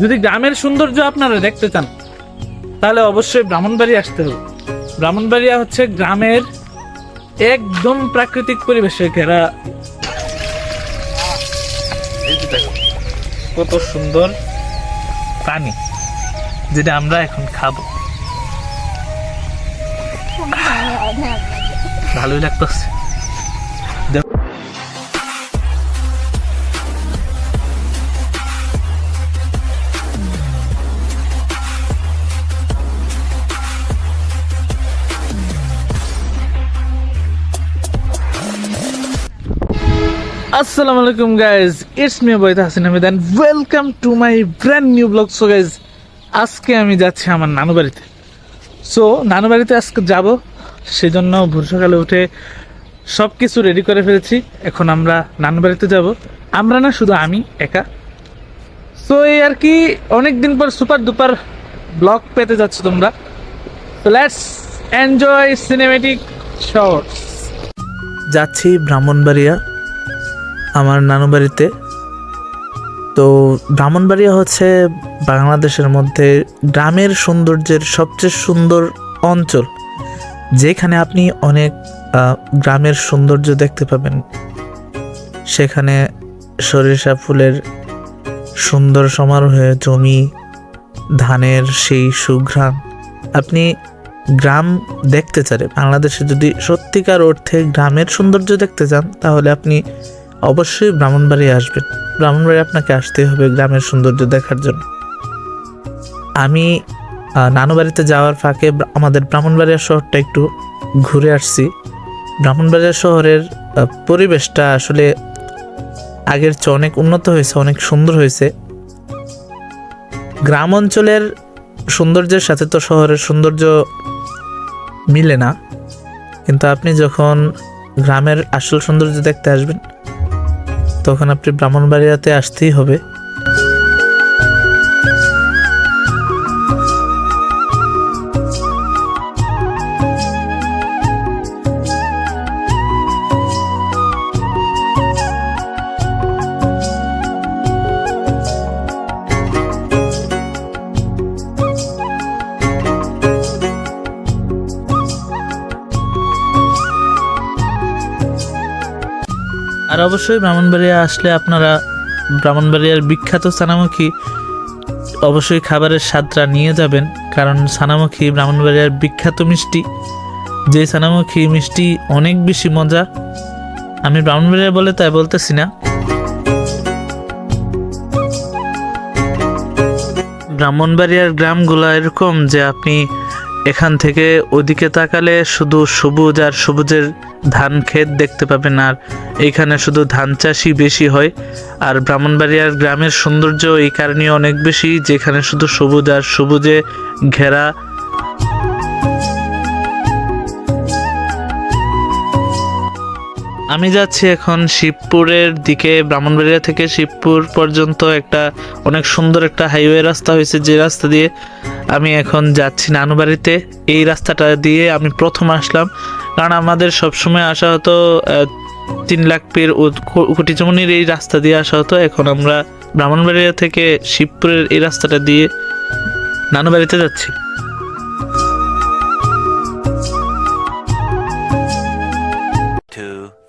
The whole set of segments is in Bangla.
যদি গ্রামের সৌন্দর্য আপনারা দেখতে চান, তাহলে অবশ্যই ব্রাহ্মণবাড়ি আসতে হবে। ব্রাহ্মণবাড়িয়া হচ্ছে গ্রামের একদম প্রাকৃতিক পরিবেশে ঘেরা। কত সুন্দর পানি, যেটা আমরা এখন খাব। ভালোই লাগতেছে। আসসালামু আলাইকুম guys it's me Baid Hasin Ahmed and welcome to my brand new vlog so guys আজকে আমি যাচ্ছি আমার নানু বাড়িতে। সো নানু বাড়িতে আজকে যাব। সেজন্য ভোর সকালে উঠে সব কিছু রেডি করে ফেলেছি। এখন আমরা নানু বাড়িতে যাব। আমরা না, শুধু আমি একা। সো এই আর কি অনেক দিন পর সুপার দুপার ব্লগ পেতে যাচ্ছ তোমরা। তো লেটস এনজয় সিনেমেটিক শর্টস যাচ্ছি ব্রাহ্মণবাড়িয়া। আমার নানু বাড়িতে। তো ব্রাহ্মণবাড়িয়া হচ্ছে বাংলাদেশের মধ্যে গ্রামের সৌন্দর্যের সবচেয়ে সুন্দর অঞ্চল। যেখানে আপনি অনেক গ্রামের সৌন্দর্য দেখতে পাবেন। সেখানে সরিষা ফুলের সুন্দর সমারোহে জমি, ধানের সেই সুঘ্রাণ আপনি গ্রাম দেখতে চান বাংলাদেশে যদি সত্যিকার অর্থে গ্রামের সৌন্দর্য দেখতে চান, তাহলে আপনি অবশ্যই ব্রাহ্মণবাড়ি আসবেন ব্রাহ্মণবাড়ি আপনাকে আসতেই হবে গ্রামের সৌন্দর্য দেখার জন্য। আমি আহ, নানু বাড়িতে যাওয়ার ফাঁকে আমাদের ব্রাহ্মণবাড়িয়া শহরটা একটু ঘুরে আসছি। ব্রাহ্মণবাড়িয়া শহরের পরিবেশটা আসলে আগের চেয়ে অনেক উন্নত হয়েছে অনেক সুন্দর হয়েছে। গ্রাম অঞ্চলের সৌন্দর্যের সাথে তো শহরের সৌন্দর্য মিলে না। কিন্তু আপনি যখন গ্রামের আসল সৌন্দর্য দেখতে আসবেন তখন আপনি ব্রাহ্মণবাড়িয়াতে আসতেই হবে। আর অবশ্যই ব্রাহ্মণবাড়িয়া আসলে আপনারা ব্রাহ্মণবাড়িয়ার বিখ্যাত সানামুখী অবশ্যই খাবারের স্বাদটা নিয়ে যাবেন, কারণ সানামুখী ব্রাহ্মণবাড়িয়ার বিখ্যাত মিষ্টি, যে সানামুখী মিষ্টি অনেক বেশি মজা। আমি ব্রাহ্মণবাড়িয়া বলে তাই বলতেছি না। ব্রাহ্মণবাড়িয়ার গ্রামগুলো এরকম যে আপনি এখান থেকে ওদিকে তাকালে শুধু সবুজ আর সবুজের ধান ক্ষেত দেখতে পাবেন, আর এখানে শুধু ধান চাষই বেশি হয়। আর ব্রাহ্মণবাড়িয়ার গ্রামের সৌন্দর্য এই কারণে অনেক বেশি, যেখানে শুধু সবুজ আর সবুজে ঘেরা আমি যাচ্ছি এখন শিবপুরের দিকে, ব্রাহ্মণবাড়িয়া থেকে শিবপুর পর্যন্ত একটা অনেক সুন্দর একটা হাইওয়ে রাস্তা হয়েছে যে রাস্তা দিয়ে আমি এখন যাচ্ছি নানুবাড়িতে এই রাস্তাটা দিয়ে আমি প্রথম আসলাম, কারণ আমাদের সবসময় আসা হতো তিন লাখ পের ও কুটিচমনির এই রাস্তা দিয়ে আসা হতো। এখন আমরা ব্রাহ্মণবাড়িয়া থেকে শিবপুরের এই রাস্তাটা দিয়ে নানুবাড়িতে যাচ্ছি।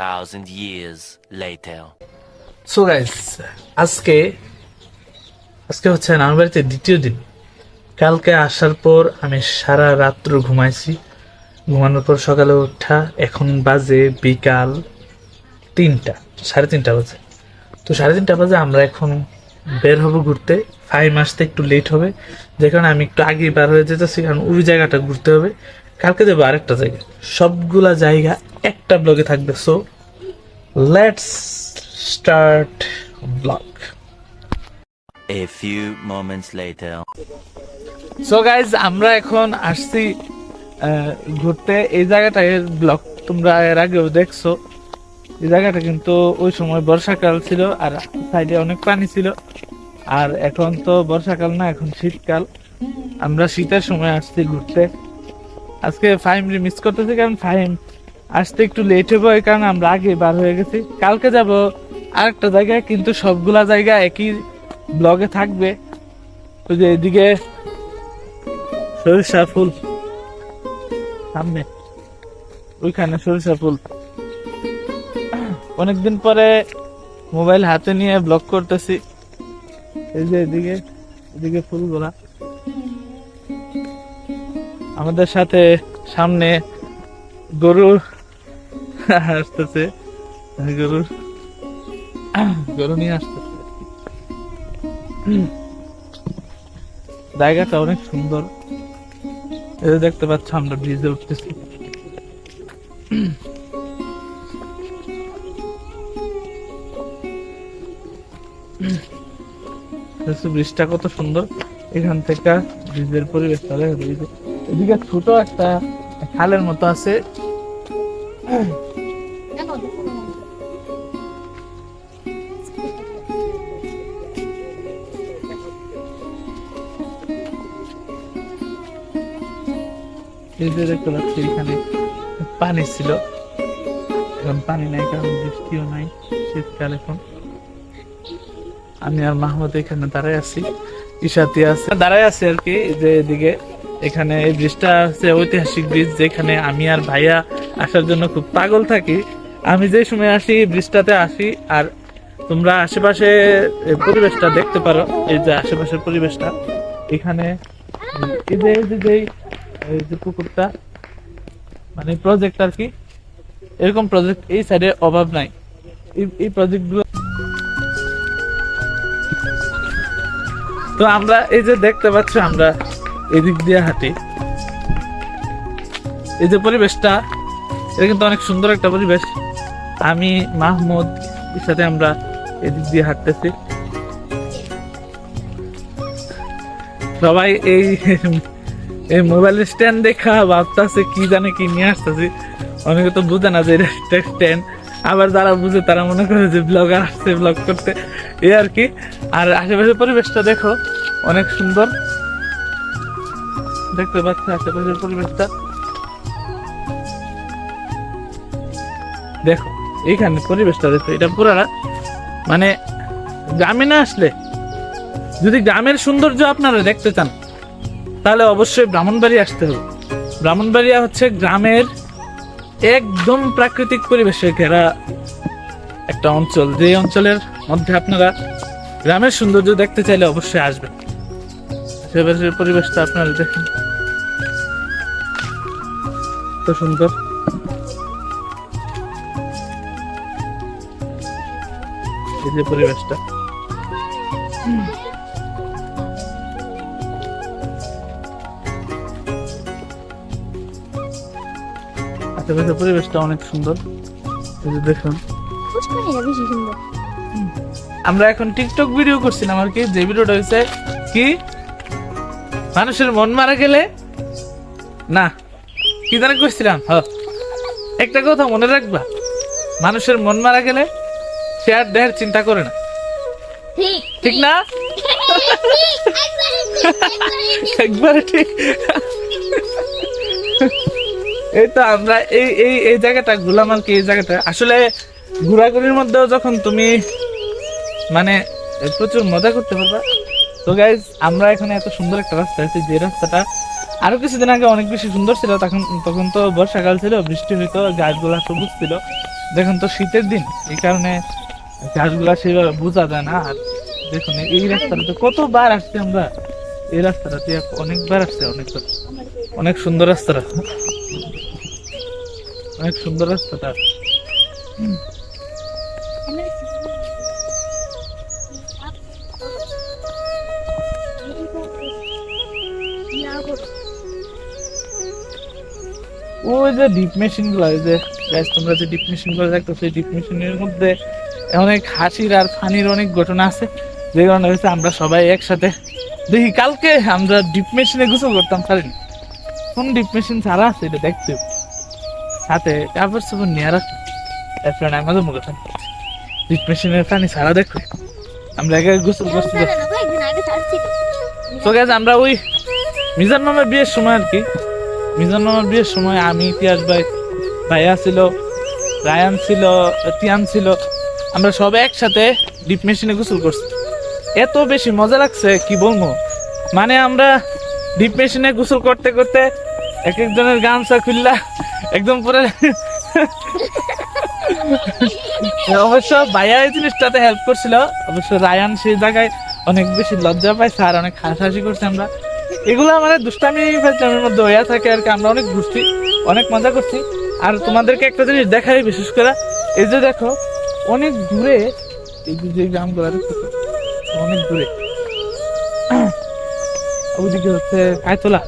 Thousand years later. So guys আজকে আজকে হচ্ছে বাড়িতে দ্বিতীয় দিন। কালকে আসার পর আমি সারা রাত্র ঘুমাইছি। ঘুমানোর পর সকালে ওঠা এখন বাজে বিকাল তিনটা, সাড়ে তিনটা বাজে। তো সাড়ে তিনটা বাজে আমরা এখন বের হব ঘুরতে। ফাইভ আসতে একটু লেট হবে। যে কারণে আমি একটু আগেই বার হয়ে যেতেছি, কারণ ওই জায়গাটা ঘুরতে হবে। কালকে দেবো আরেকটা জায়গা সবগুলা জায়গা একটা ব্লগে থাকবে so let's start vlog A few moments later. So guys আমরা এখন আসছি ঘুরতে। এই জায়গাটা এর ব্লগ তোমরা এর আগেও দেখছ। এই জায়গাটা কিন্তু ওই সময় বর্ষাকাল ছিল আর সাইডে অনেক পানি ছিল। আর এখন তো বর্ষাকাল না এখন শীতকাল। আমরা শীতের সময় আসছি ঘুরতে। আজকে ফাইম মিস করতেছি কারণ ফাইম আসতে একটু লেট হবে ওই কারণে আমরা আগে বার হয়ে গেছি। কালকে যাব আরেকটা জায়গায়, কিন্তু সবগুলা জায়গা একই ব্লগে থাকবে। ওই যে এদিকে সরিষা ফুল, সামনে। ওইখানে সরিষা ফুল। অনেকদিন পরে মোবাইল হাতে নিয়ে ব্লগ করতেছি। এই যে এদিকে এদিকে ফুলগুলা। আমাদের সাথে সামনে গরু আসতেছে। গরু। গরু নিয়ে আসতেছে। জায়গাটা অনেক সুন্দর। যে দেখতে পাচ্ছ, আমরা ব্রিজে উঠতেছি। ব্রিজটা কত সুন্দর? এখান থেকে ব্রিজের পরিবেশটা দেখা এদিকে ছোট একটা খালের মতো আছে। যে দেখতে পাচ্ছি এখানে পানি ছিল। এখন পানি নাই, কারণ বৃষ্টিও নাই শীতকাল এখন। আমি আর মাহমুদ এখানে দাঁড়ায় আছি ইশাতি আছে। দাঁড়ায় আছি আর কি, যে এদিকে এখানে এই ব্রিজটা হচ্ছে ঐতিহাসিক ব্রিজ, যেখানে আমি আর ভাইয়া আসার জন্য খুব পাগল থাকি। আমি যে সময় আসি ব্রিজটাতে আসি, আর তোমরা আশেপাশে পরিবেশটা দেখতে পারো, এই যে আশেপাশের পরিবেশটা। এখানে এই যে এই যে পুকুরটা মানে প্রজেক্ট আর কি, এরকম প্রজেক্ট এই সাইডে অভাব নাই। এই- এই প্রজেক্টগুলো তো আমরা এই যে দেখতে পাচ্ছি আমরা এদিক দিয়ে হাঁটি। এই যে পরিবেশটা, এটা কিন্তু অনেক সুন্দর একটা পরিবেশ। আমি, মাহমুদ সাথে আমরা এদিক দিয়ে হাঁটতেছি। সবাই এই এই মোবাইল স্ট্যান্ড দেখা ভাবতেছে কি জানে কি নিয়ে আসতেছি। অনেকে তো বুঝে না যে এটা স্ট্যান্ড আবার যারা বুঝে তারা মনে করে যে ব্লগার আসছে ব্লগ করতে। এই আর কি। আর আশেপাশের পরিবেশটা দেখো, অনেক সুন্দর। দেখতে পাচ্ছ আশেপাশের পরিবেশটা। দেখো, এইখানে পরিবেশটা দেখো, এটা পুরা মানে গ্রামে না আসলে, যদি গ্রামের সৌন্দর্য আপনারা দেখতে চান তাহলে অবশ্যই ব্রাহ্মণবাড়ি আসতে হবে। ব্রাহ্মণবাড়িয়া হচ্ছে গ্রামের একদম প্রাকৃতিক পরিবেশে ঘেরা একটা অঞ্চল। যে অঞ্চলের মধ্যে আপনারা গ্রামের সৌন্দর্য দেখতে চাইলে অবশ্যই আসবেন। আশেপাশের পরিবেশটা আপনারা দেখেন। তো সুন্দর। এই যে পরিবেশটা। আশেপাশের পরিবেশটা অনেক সুন্দর। এই যে দেখুন। বেশি সুন্দর আমরা এখন টিকটক ভিডিও করছিলাম আর কি যে ভিডিওটা হয়েছে কি? মানুষের মন মারা গেলে? না। কি জানা করছিলাম? হ। একটা কথা মনে রাখবা। মানুষের মন মারা গেলে সে আর দেহের চিন্তা করে না। ঠিক ঠিক। না একবারে ঠিক। এই তো আমরা এই এই এই জায়গাটা ঘুরলাম আর কি এই জায়গাটা। আসলে ঘোরাঘুরির মধ্যেও যখন তুমি মানে প্রচুর মজা করতে পারবা, তো গাইজ আমরা এখানে এত সুন্দর একটা রাস্তা আছে, যে রাস্তাটা আরও কিছুদিন আগে অনেক বেশি সুন্দর ছিল, তখন তখন তো বর্ষাকাল ছিল, বৃষ্টি হইতো, গাছগুলা সবুজ ছিল। দেখুন তো শীতের দিন, এই কারণে গাছগুলা সেভাবে বোঝা যায় না। আর দেখুন, এই রাস্তাটাতে কতবার আসছি আমরা? এই রাস্তাটাতে অনেকবার আসছে অনেকবার অনেক সুন্দর রাস্তাটা। অনেক সুন্দর রাস্তাটা ওই যে ডিপ মেশিনগুলো যে তোমরা যে ডিপ মেশিনগুলো দেখতো সেই ডিপ মেশিনের মধ্যে অনেক হাসির আর ফানির অনেক ঘটনা আছে। যে কারণে হয়েছে আমরা সবাই একসাথে দেখি, কালকে আমরা ডিপ মেশিনে গোসল করতাম পারিনি কোন ডিপ মেশিন ছাড়া আছে এটা দেখতে। সাথে কাপড় সাপড় নিয়ে রাখ তারপরে আমাদের মুখে ডিপ মেশিনের পানি ছাড়া দেখো। আমরা একে গোসল করছি তো। গেছে আমরা ওই মিজান মামার বিয়ের সময় আর কি। মিজান মামার বিয়ের সময় আমি, ইতিহাস ভাই, ভাইয়া ছিল, রায়ান ছিল, তিয়ান ছিল। আমরা সবাই একসাথে ডিপ মেশিনে গোসল করছি। এত বেশি মজা লাগছে, কি বলব? মানে আমরা ডিপ মেশিনে গোসল করতে করতে এক একজনের গামছা খুললা, একদম পরে অবশ্য ভাইয়া এই জিনিসটাতে হেল্প করছিল। অবশ্য রায়ান সেই জায়গায় অনেক বেশি লজ্জা পাইছে আর অনেক হাসাহাসি করছে আমরা। এগুলো মানে দুষ্টামি ফেলচামের মধ্যে হইয়া থাকে আর কি, আমরা অনেক ঘুরছি অনেক মজা করছি। আর তোমাদেরকে একটা জিনিস দেখাই বিশেষ করে, এই যে দেখো, অনেক দূরে এই যে- গ্রামগুলো অনেক দূরে। ওইদিকে হচ্ছে কায়তলা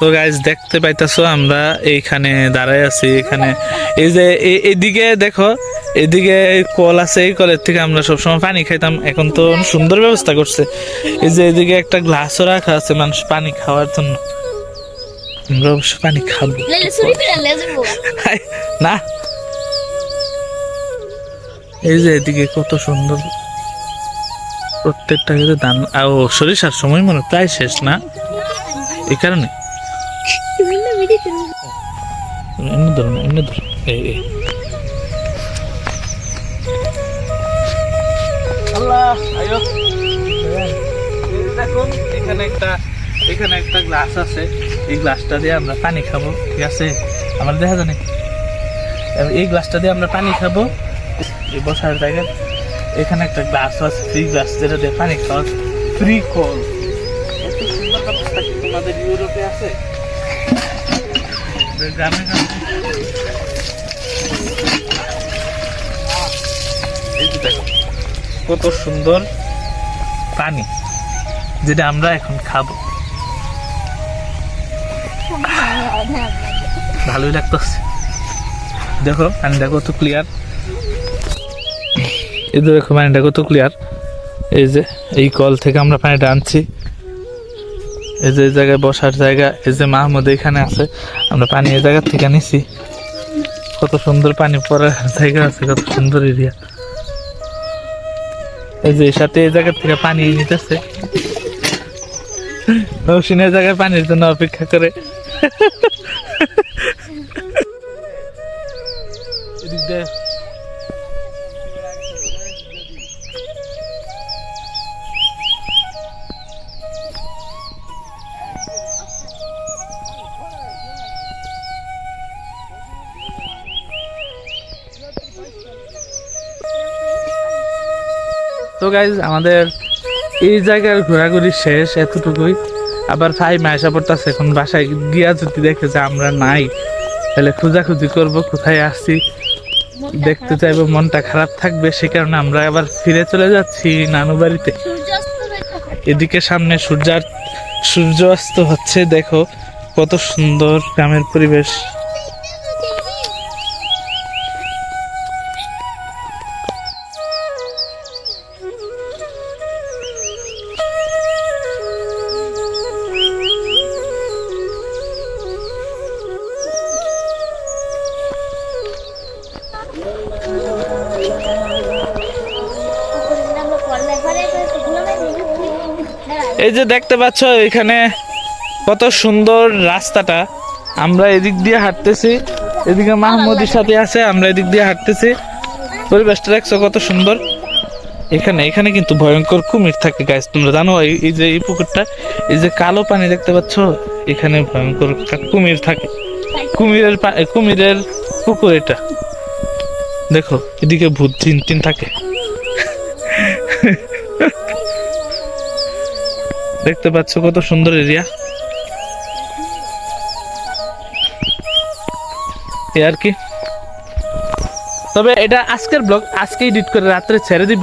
তো গাইজ দেখতে পাইতাছো আমরা এইখানে দাঁড়াই আছি এখানে। এই যে এদিকে দেখো এদিকে কল আছে এই কলের থেকে আমরা সবসময় পানি খাইতাম। এখন তো সুন্দর ব্যবস্থা করছে। এই যে এদিকে একটা গ্লাসও রাখা আছে মানুষ পানি খাওয়ার জন্য। আমরা অবশ্য পানি খাব। না। এই যে এদিকে কত সুন্দর প্রত্যেকটা কিন্তু আ, ও সরিষার সময় মনে প্রায় শেষ না? এই কারণে? এখানে একটা এখানে একটা গ্লাস আছে। এই গ্লাসটা দিয়ে আমরা পানি খাব ঠিক আছে? দেখা জানে এই গ্লাসটা দিয়ে আমরা পানি খাব। বসার জায়গায় এখানে একটা গ্লাস আছে ফ্রি গ্লাস যেটা দিয়ে পানি ফ্রি কল এত সুন্দর ব্যবস্থা কি তোমাদের ইউরোপে আছে? গ্রামে কত সুন্দর পানি যেটা আমরা এখন খাব। ভালোই লাগতেছে। দেখো পানিটা কত ক্লিয়ার এই যে দেখো পানিটা কত ক্লিয়ার এই যে এই কল থেকে আমরা পানিটা আনছি। এই যে এই জায়গায় বসার জায়গা, এই যে মাহমুদ এখানে আছে। আমরা পানি এই জায়গার থেকে নিছি কত সুন্দর পানি পড়ার জায়গা আছে, কত সুন্দর এরিয়া এই যে সাথে এই জায়গার থেকে পানি নিতেছে। নৌসিনের জায়গায় পানির জন্য অপেক্ষা করে। গাইজ আমাদের এই জায়গার ঘোরাঘুরি শেষ এতটুকুই। আবার ভাই মায়েশা পড়তেছে, এখন বাসায় গিয়া যদি দেখে যে আমরা নাই, তাহলে খোঁজাখুঁজি করব, কোথায় আসছি দেখতে চাইব, মনটা খারাপ থাকবে, সে কারণে আমরা আবার ফিরে চলে যাচ্ছি নানু বাড়িতে। এদিকে সামনে সূর্যার সূর্য অস্ত হচ্ছে, দেখো, কত সুন্দর গ্রামের পরিবেশ। এই যে দেখতে পাচ্ছ এখানে কত সুন্দর রাস্তাটা। আমরা এদিক দিয়ে হাঁটতেছি এদিকে মাহমুদির সাথে আছে আমরা এদিক দিয়ে হাঁটতেছি। পরিবেশটা দেখছ কত সুন্দর। এখানে এখানে কিন্তু ভয়ঙ্কর কুমির থাকে গাছ তোমরা জানো এই যে এই পুকুরটা এই যে কালো পানি দেখতে পাচ্ছ এখানে ভয়ঙ্কর কুমির থাকে। কুমিরের কুমিরের পুকুর এটা। দেখো এদিকে ভূত তিন তিন থাকে। দেখতে পাচ্ছ কত সুন্দর এরিয়া আর কি। তবে এটা আজকের ব্লগ আজকে এডিট করে রাত্রে ছেড়ে দিব।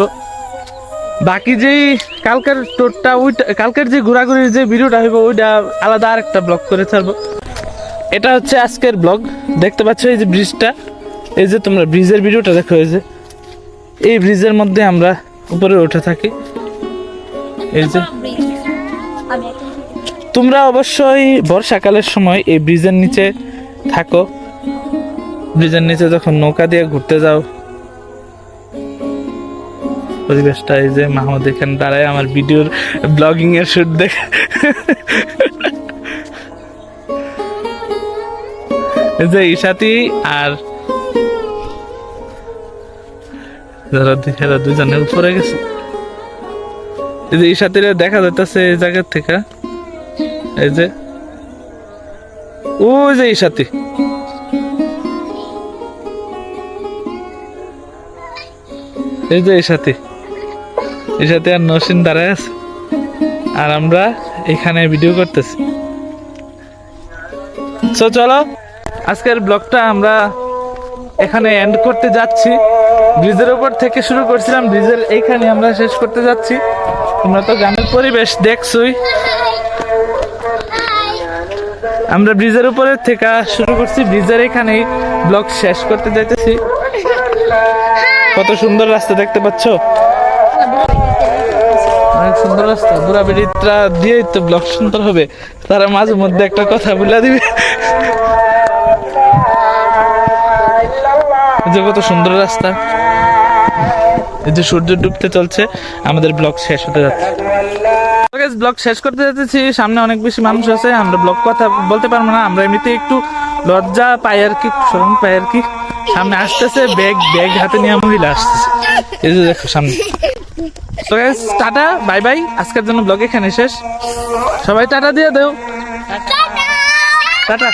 বাকি যেই কালকের টোরটা ওইটা, কালকের যে ঘোরাঘুরির যে ভিডিওটা হইব, ওইটা আলাদা আর একটা ব্লগ করে ছাড়বো। এটা হচ্ছে আজকের ব্লগ দেখতে পাচ্ছ এই যে ব্রিজটা এই যে তোমরা ব্রিজের ভিডিওটা দেখো, এই যে। এই ব্রিজের মধ্যে আমরা উপরে উঠে থাকি। এই যে। তোমরা অবশ্যই বর্ষাকালের সময় এই ব্রিজের নিচে থাকো। ব্রিজের নিচে যখন নৌকা দিয়ে ঘুরতে যাও, পরিবেশটা এই যে মাহমুদ এখানে দাঁড়ায় আমার ভিডিওর ব্লগিং এর শুট দেখে। এই যে আর যারা দি- এরা দুজনের উপরে গেছে। এই যে ঈশাতিরে দেখা যাইতেছে এই জায়গা থেকে। এই যে। ওই যে ঈশাতি এই যে ঈশাতি ঈশাতি আর নসীন দাঁড়ায় আছে। আর আমরা এখানে ভিডিও করতেছি। তো চলো, আজকের ব্লগটা আমরা এখানে এন্ড করতে যাচ্ছি। ব্রিজের উপর থেকে শুরু করছিলাম। ব্রিজের এইখানে আমরা শেষ করতে যাচ্ছি। তোমরা তো গ্রামের পরিবেশ দেখছোই। আমরা ব্রিজের উপরে থেকে শুরু করছি। ব্রিজের এখানেই ব্লগ শেষ করতে যাইতেছি। কত সুন্দর রাস্তা দেখতে পাচ্ছ? অনেক সুন্দর রাস্তা। বুড়া বেড়িটা দিয়েই তো ব্লগ সুন্দর হবে। তারা মাঝে মধ্যে একটা কথা বলে দিবে। যে কত সুন্দর রাস্তা। এই যে সূর্য ডুবতে চলছে। আমাদের ব্লগ শেষ হতে যাচ্ছে। ব্লগ শেষ করতে যাচ্ছি। সামনে অনেক বেশি মানুষ আছে আমরা ব্লগ কথা বলতে পারব না। আমরা এমনিতে একটু লজ্জা পাই আর কি শরম পাই আর কি। সামনে আসতেছে ব্যাগ ব্যাগ হাতে নিয়ে মহিলা আসতেছে। এই যে দেখো সামনে। তো গাইজ টাটা বাই বাই আজকের জন্য ব্লগ এখানে শেষ। সবাই টাটা দিয়ে দেও। টাটা।